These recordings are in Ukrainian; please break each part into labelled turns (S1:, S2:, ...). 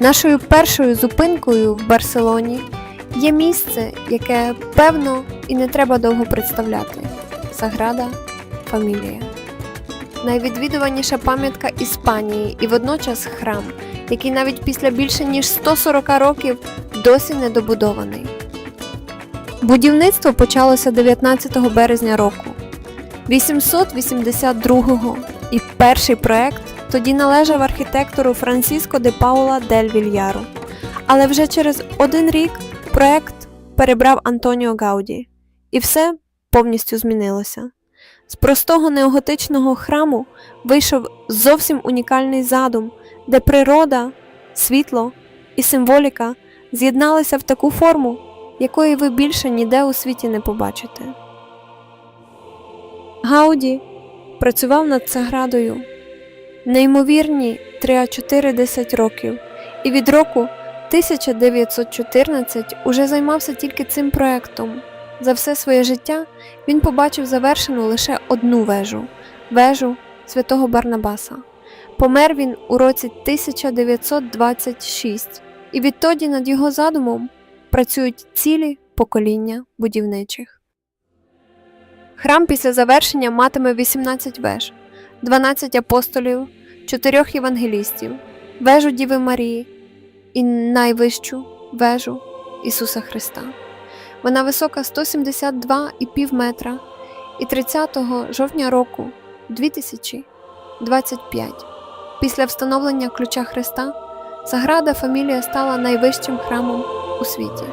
S1: Нашою першою зупинкою в Барселоні є місце, яке певно і не треба довго представляти Саграда Фамілія. Найвідвідуваніша пам'ятка Іспанії і водночас храм, який навіть після більше ніж 140 років досі не добудований. Будівництво почалося 19 березня року 882-го і перший проект тоді належав архітектору Франсіско де Паула дель Вільяру. Але вже через один рік проект перебрав Антоніо Гауді, і все повністю змінилося. З простого неоготичного храму вийшов зовсім унікальний задум, де природа, світло і символіка з'єдналися в таку форму, якої ви більше ніде у світі не побачите. Гауді працював над Саградою неймовірні 3-4 років, і від року 1914 уже займався тільки цим проектом. За все своє життя він побачив завершену лише одну вежу вежу святого Барнабаса. Помер він у році 1926, і відтоді над його задумом працюють цілі покоління будівничих. Храм після завершення матиме 18 веж, 12 апостолів, 4 євангелістів, вежу Діви Марії і найвищу вежу Ісуса Христа. Вона висока 172,5 метра і 30 жовтня року 2025 після встановлення ключа Христа Саграда Фамілія стала найвищим храмом у світі.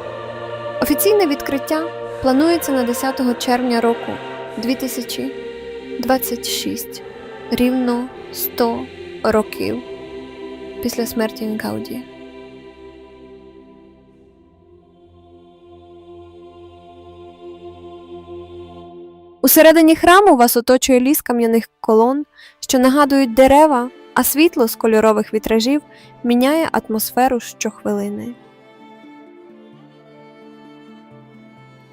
S1: Офіційне відкриття планується на 10 червня року 2026, рівно 100 років після смерті Гаудія. Усередині храму вас оточує ліс кам'яних колон, що нагадують дерева, а світло з кольорових вітражів міняє атмосферу щохвилини.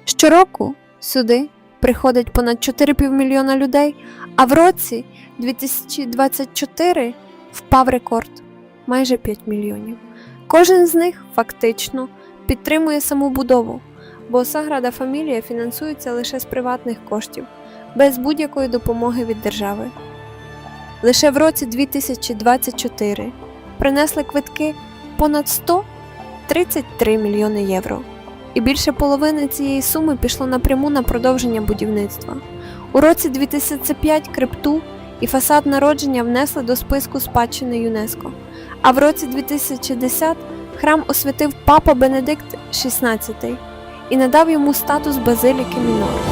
S1: Щороку сюди приходить понад 4 півмільйона людей, а в році 2024 впав рекорд майже 5 мільйонів. Кожен з них фактично підтримує саму будову, бо Саграда Фамілія фінансується лише з приватних коштів, без будь-якої допомоги від держави. Лише в році 2024 принесли квитки понад 133 мільйони євро, і більше половини цієї суми пішло напряму на продовження будівництва. У році 2005 крипту і фасад народження внесли до списку спадщини ЮНЕСКО, а в році 2010 храм освятив папа Бенедикт XVI і надав йому статус базиліки Мінор.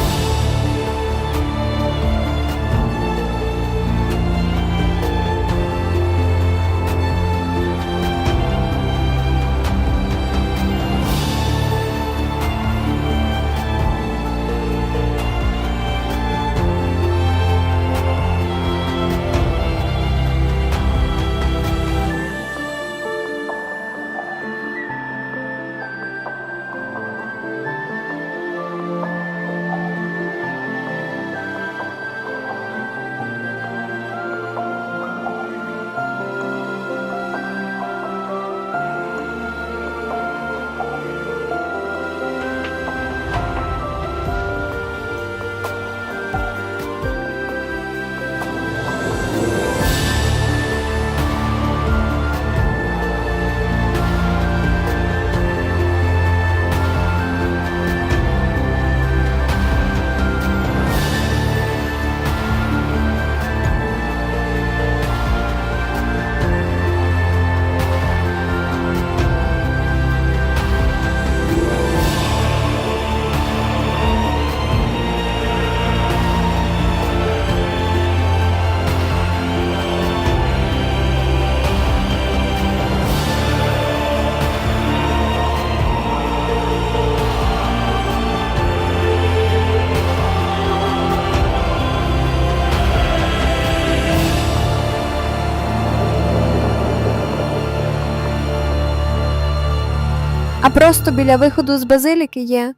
S1: Просто біля виходу з базиліки є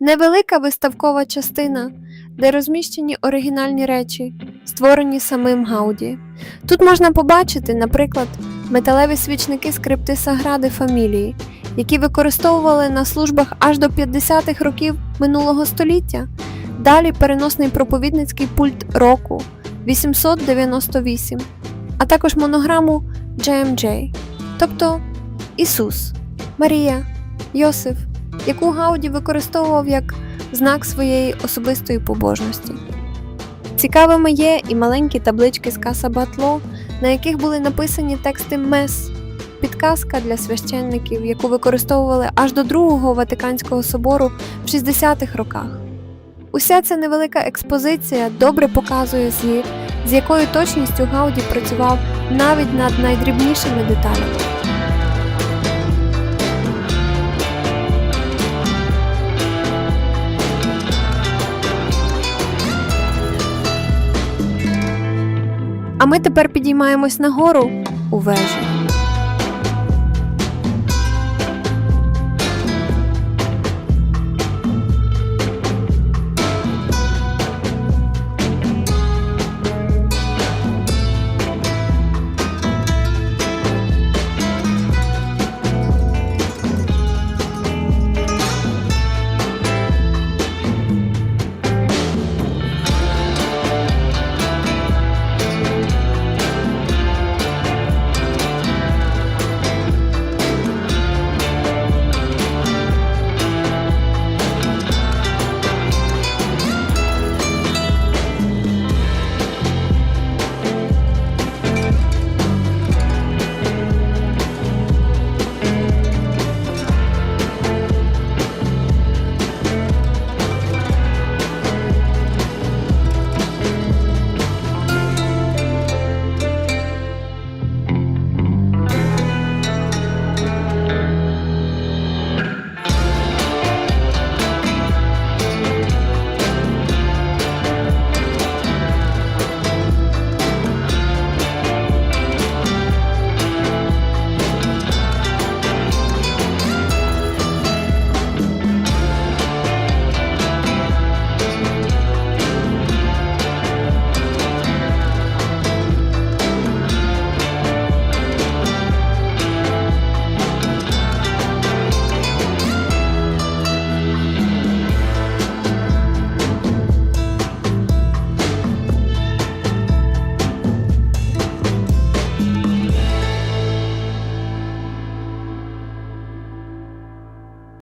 S1: невелика виставкова частина, де розміщені оригінальні речі, створені самим Гауді. Тут можна побачити, наприклад, металеві свічники скрипти Сагради Фамілії, які використовували на службах аж до 50-х років минулого століття. Далі переносний проповідницький пульт року 898, а також монограму JMJ, тобто Ісус, Марія, Йосиф, яку Гауді використовував як знак своєї особистої побожності. Цікавими є і маленькі таблички з Каса Батло, на яких були написані тексти Мес, підказка для священників, яку використовували аж до Другого Ватиканського собору в 60-х роках. Уся ця невелика експозиція добре показує, з, з якою точністю Гауді працював навіть над найдрібнішими деталями. А ми тепер підіймаємось нагору у вежі.